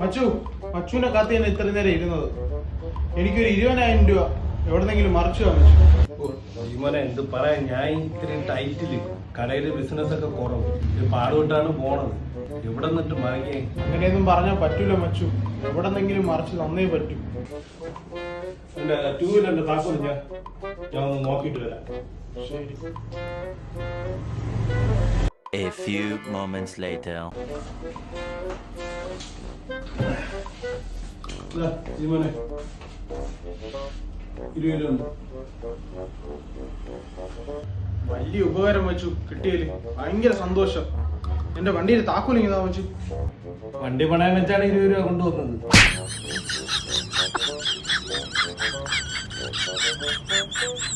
മച്ചു മച്ചുവിനെ കാത്ത് തന്നെ ഇത്ര നേരം ഇരുന്നത്. എനിക്കൊരു ഇരുപതിനായിരം രൂപ. എവിടെന്നെങ്കിലും മറിച്ചു ജീവനെ എന്ത് പറയാൻ? ഞാൻ ഇത്രയും ടൈറ്റിൽ കടയിൽ ബിസിനസ് ഒക്കെ കുറവ് ഇത് പാടുവിട്ടാണ് പോണത്. എവിടെ നിന്നിട്ട് വാങ്ങിയേ? അങ്ങനെയൊന്നും പറഞ്ഞാൽ പറ്റൂല മച്ചു. എവിടെന്നെങ്കിലും മറിച്ച് തന്നേ പറ്റൂ. എന്റെ ടൂ വീലറിന്റെ താക്കോൽ ഞാൻ ഞാൻ ഒന്ന് നോക്കിയിട്ട് വരാം. ശരി. A few moments later. ഇതാ, ഇരുപതിലൊന്ന്. വലിയ ഉപകാരം വെച്ചു കിട്ടിയതിൽ. ഭയങ്കര സന്തോഷം. എന്റെ വണ്ടിയിൽ താക്കോലിങ്ങി വെച്ചു. വണ്ടി പണയം വെച്ചാണ് ഇരുപത് രൂപ കൊണ്ടുവന്നത്. Thank you.